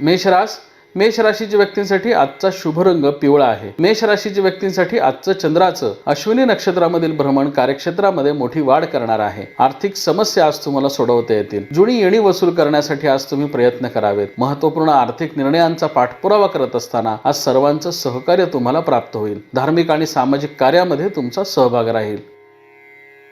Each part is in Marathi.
मेषरास मेष राशीच्या व्यक्तींसाठी आजचा शुभ रंग पिवळा आहे. मेष राशीच्या व्यक्तींसाठी आजचं चंद्राचं अश्विनी नक्षत्रामधील भ्रमण कार्यक्षेत्रामध्ये मोठी वाढ करणार आहे. आर्थिक समस्या आज तुम्हाला सोडवता येतील. जुनी येणी वसूल करण्यासाठी आज तुम्ही प्रयत्न करावेत. महत्त्वपूर्ण आर्थिक निर्णयांचा पाठपुरावा करत असताना आज सर्वांचं सहकार्य तुम्हाला प्राप्त होईल. धार्मिक आणि सामाजिक कार्यामध्ये तुमचा सहभाग राहील.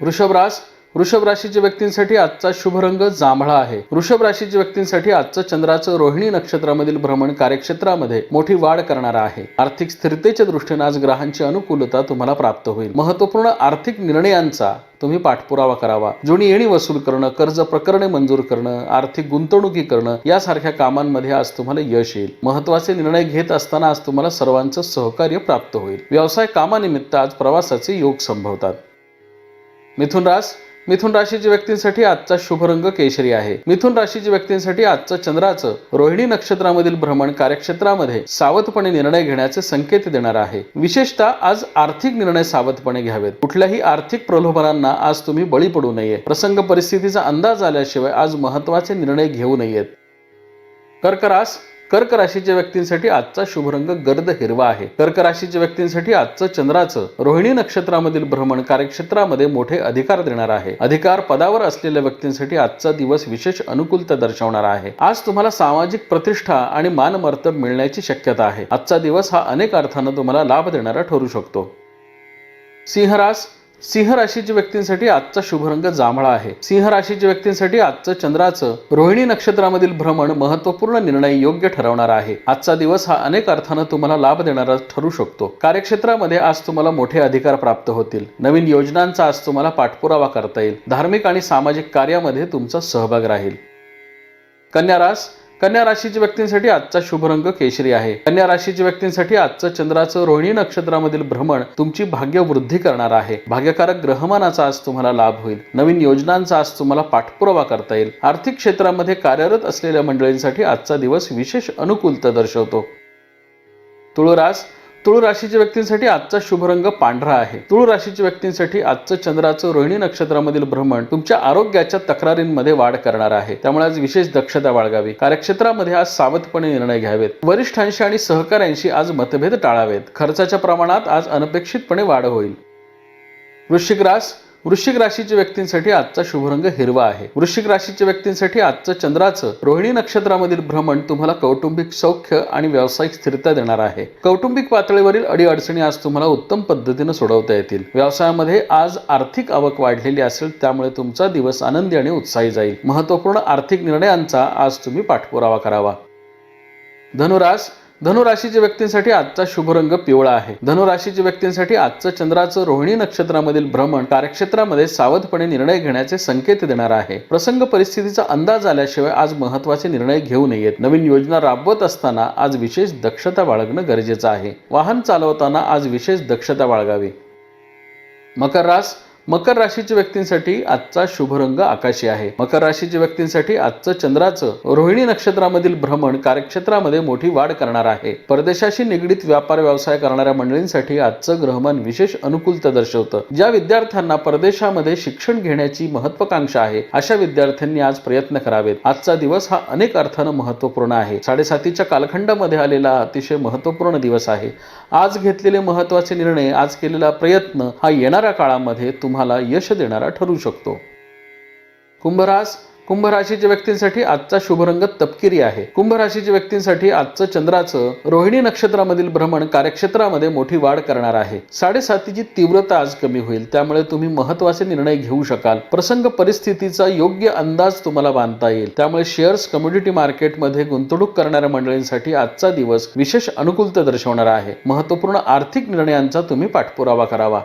वृषभरास वृषभ राशीच्या व्यक्तींसाठी आजचा शुभ रंग जांभळा आहे. वृषभ राशीच्या व्यक्तींसाठी आजचं चंद्राचं रोहिणी नक्षत्रामधील भ्रमण कार्यक्षेत्रामध्ये मोठी वाढ करणार आहे. आर्थिक स्थिरतेच्या दृष्टीने आज ग्रहांची अनुकूलता तुम्हाला प्राप्त होईल. महत्त्वपूर्ण आर्थिक निर्णयांचा तुम्ही पाठपुरावा करावा. जुनी येणी वसूल करणं कर्ज प्रकरणे मंजूर करणं आर्थिक गुंतवणुकी करणं यासारख्या कामांमध्ये आज तुम्हाला यश येईल. महत्त्वाचे निर्णय घेत असताना आज तुम्हाला सर्वांचं सहकार्य प्राप्त होईल. व्यवसाय कामानिमित्त आज प्रवासाचे योग संभवतात. मिथुन रास मिथुन राशीच्या व्यक्तींसाठी आजचा शुभ रंग केशरी आहे. मिथुन राशीच्या व्यक्तींसाठी आजचं चंद्राचं रोहिणी नक्षत्रामधील भ्रमण कार्यक्षेत्रामध्ये सावधपणे निर्णय घेण्याचे संकेत देणार आहे. विशेषतः आज आर्थिक निर्णय सावधपणे घ्यावेत. कुठल्याही आर्थिक प्रलोभनांना आज तुम्ही बळी पडू नये. प्रसंग परिस्थितीचा अंदाज आल्याशिवाय आज महत्त्वाचे निर्णय घेऊ नयेत. कर्करास कर्क राशीच्या व्यक्तींसाठी आजचा शुभ रंग गर्द हिरवा आहे. कर्क राशीच्या व्यक्तींसाठी आजचं चंद्राचं रोहिणी नक्षत्रामधील भ्रमण कार्यक्षेत्रामध्ये मोठे अधिकार देणार आहे. अधिकार पदावर असलेल्या व्यक्तींसाठी आजचा दिवस विशेष अनुकूलता दर्शवणार आहे. आज तुम्हाला सामाजिक प्रतिष्ठा आणि मानमर्तब मिळण्याची शक्यता आहे. आजचा दिवस हा अनेक अर्थानं तुम्हाला लाभ देणारा ठरू शकतो. सिंहरास सिंह राशीच्या व्यक्तींसाठी आजचा शुभ रंग जांभळा आहे. सिंह राशीच्या व्यक्तींसाठी आजचं चंद्राचं रोहिणी नक्षत्रामधील भ्रमण महत्त्वपूर्ण निर्णय योग्य ठरवणार आहे. आजचा दिवस हा अनेक अर्थानं तुम्हाला लाभ देणारा ठरू शकतो. कार्यक्षेत्रामध्ये आज तुम्हाला मोठे अधिकार प्राप्त होतील. नवीन योजनांचा आज तुम्हाला पाठपुरावा करता येईल. धार्मिक आणि सामाजिक कार्यामध्ये तुमचा सहभाग राहील. कन्यारास कन्या राशीच्या व्यक्तींसाठी आजचा शुभ रंग केशरी आहे. कन्या राशीच्या व्यक्तींसाठी आजचं चंद्राचं रोहिणी नक्षत्रामधील भ्रमण तुमची भाग्य वृद्धी करणार आहे. भाग्यकारक ग्रहमानाचा आज तुम्हाला लाभ होईल. नवीन योजनांचा आज तुम्हाला पाठपुरावा करता येईल. आर्थिक क्षेत्रामध्ये कार्यरत असलेल्या मंडळींसाठी आजचा दिवस विशेष अनुकूलता दर्शवतो. तुळरास तुळू राशीच्या व्यक्तींसाठी आजचा शुभ रंग पांढरा आहे. तुळू राशीच्या व्यक्तींसाठी आजचं चंद्राचं रोहिणी नक्षत्रामधील भ्रमण तुमच्या आरोग्याच्या तक्रारींमध्ये वाढ करणार आहे. त्यामुळे आज विशेष दक्षता बाळगावी. कार्यक्षेत्रामध्ये आज सावधपणे निर्णय घ्यावेत. वरिष्ठांशी आणि सहकाऱ्यांशी आज मतभेद टाळावेत. खर्चाच्या प्रमाणात आज अनपेक्षितपणे वाढ होईल. वृश्चिक रास वृश्चिक राशीच्या व्यक्तींसाठी आजचा शुभरंग हिरवा आहे. वृश्चिक राशीच्या व्यक्तींसाठी आजचं चंद्राचं रोहिणी नक्षत्रामधील भ्रमण तुम्हाला कौटुंबिक सौख्य आणि व्यावसायिक स्थिरता देणार आहे. कौटुंबिक पातळीवरील अडीअडचणी आज तुम्हाला उत्तम पद्धतीने सोडवता येतील. व्यवसायामध्ये आज आर्थिक आवक वाढलेली असेल त्यामुळे तुमचा दिवस आनंदी आणि उत्साही जाईल. महत्त्वपूर्ण आर्थिक निर्णयांचा आज तुम्ही पाठपुरावा करावा. धनुरास धनुराशीच्या व्यक्तींसाठी आजचा शुभ रंग पिवळा आहे. धनुराशीच्या व्यक्तींसाठी आजचं चंद्राचं रोहिणी नक्षत्रामधील भ्रमण कार्यक्षेत्रामध्ये सावधपणे निर्णय घेण्याचे संकेत देणार आहे. प्रसंग परिस्थितीचा अंदाज आल्याशिवाय आज महत्त्वाचे निर्णय घेऊ नयेत. नवीन योजना राबवत असताना आज विशेष दक्षता बाळगणं गरजेचं आहे. वाहन चालवताना आज विशेष दक्षता बाळगावी. मकर रास मकर राशीच्या व्यक्तींसाठी आजचा शुभ रंग आकाशी आहे. मकर राशीच्या व्यक्तींसाठी आजचं चंद्राचं रोहिणी नक्षत्रामधील भ्रमण कार्यक्षेत्रामध्ये मोठी वाढ करणार आहे. परदेशाशी निगडीत व्यापार व्यवसाय करणाऱ्या मंडळींसाठी आजचं ग्रहमान विशेष अनुकूलता दर्शवतं. ज्या विद्यार्थ्यांना परदेशामध्ये शिक्षण घेण्याची महत्वाकांक्षा आहे अशा विद्यार्थ्यांनी आज प्रयत्न करावेत. आजचा दिवस हा अनेक अर्थानं महत्त्वपूर्ण आहे. साडेसातीच्या कालखंडामध्ये आलेला अतिशय महत्त्वपूर्ण दिवस आहे. आज घेतलेले महत्त्वाचे निर्णय आज केलेला प्रयत्न हा येणाऱ्या काळामध्ये तुम्हाला यश देणारा ठरू शकतो. कुंभरास कुंभ राशीच्या व्यक्तींसाठी आजचा शुभ रंग तपकिरी आहे. कुंभ राशीच्या व्यक्तींसाठी आजचं चंद्राचं रोहिणी नक्षत्रामधील भ्रमण कार्यक्षेत्रामध्ये मोठी वाढ करणार आहे. साडेसातीची तीव्रता आज कमी होईल त्यामुळे तुम्ही महत्त्वाचे निर्णय घेऊ शकाल. प्रसंग परिस्थितीचा योग्य अंदाज तुम्हाला बांधता येईल. त्यामुळे शेअर्स कम्युनिटी मार्केटमध्ये गुंतवणूक करणाऱ्या मंडळींसाठी आजचा दिवस विशेष अनुकूलता दर्शवणार आहे. महत्त्वपूर्ण आर्थिक निर्णयांचा तुम्ही पाठपुरावा करावा.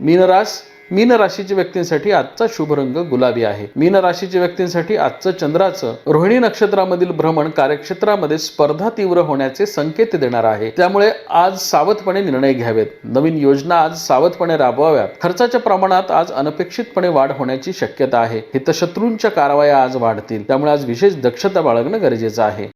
मीनरास मीन राशीच्या व्यक्तींसाठी आजचा शुभ रंग गुलाबी आहे. मीन राशीच्या व्यक्तींसाठी आजचं चंद्राचं रोहिणी नक्षत्रामधील भ्रमण कार्यक्षेत्रामध्ये स्पर्धा तीव्र होण्याचे संकेत देणार आहे. त्यामुळे आज सावधपणे निर्णय घ्यावेत. नवीन योजना आज सावधपणे राबवाव्यात. खर्चाच्या प्रमाणात आज अनपेक्षितपणे वाढ होण्याची शक्यता आहे. हितशत्रूंच्या कारवाया आज वाढतील. त्यामुळे आज विशेष दक्षता बाळगणं गरजेचं आहे.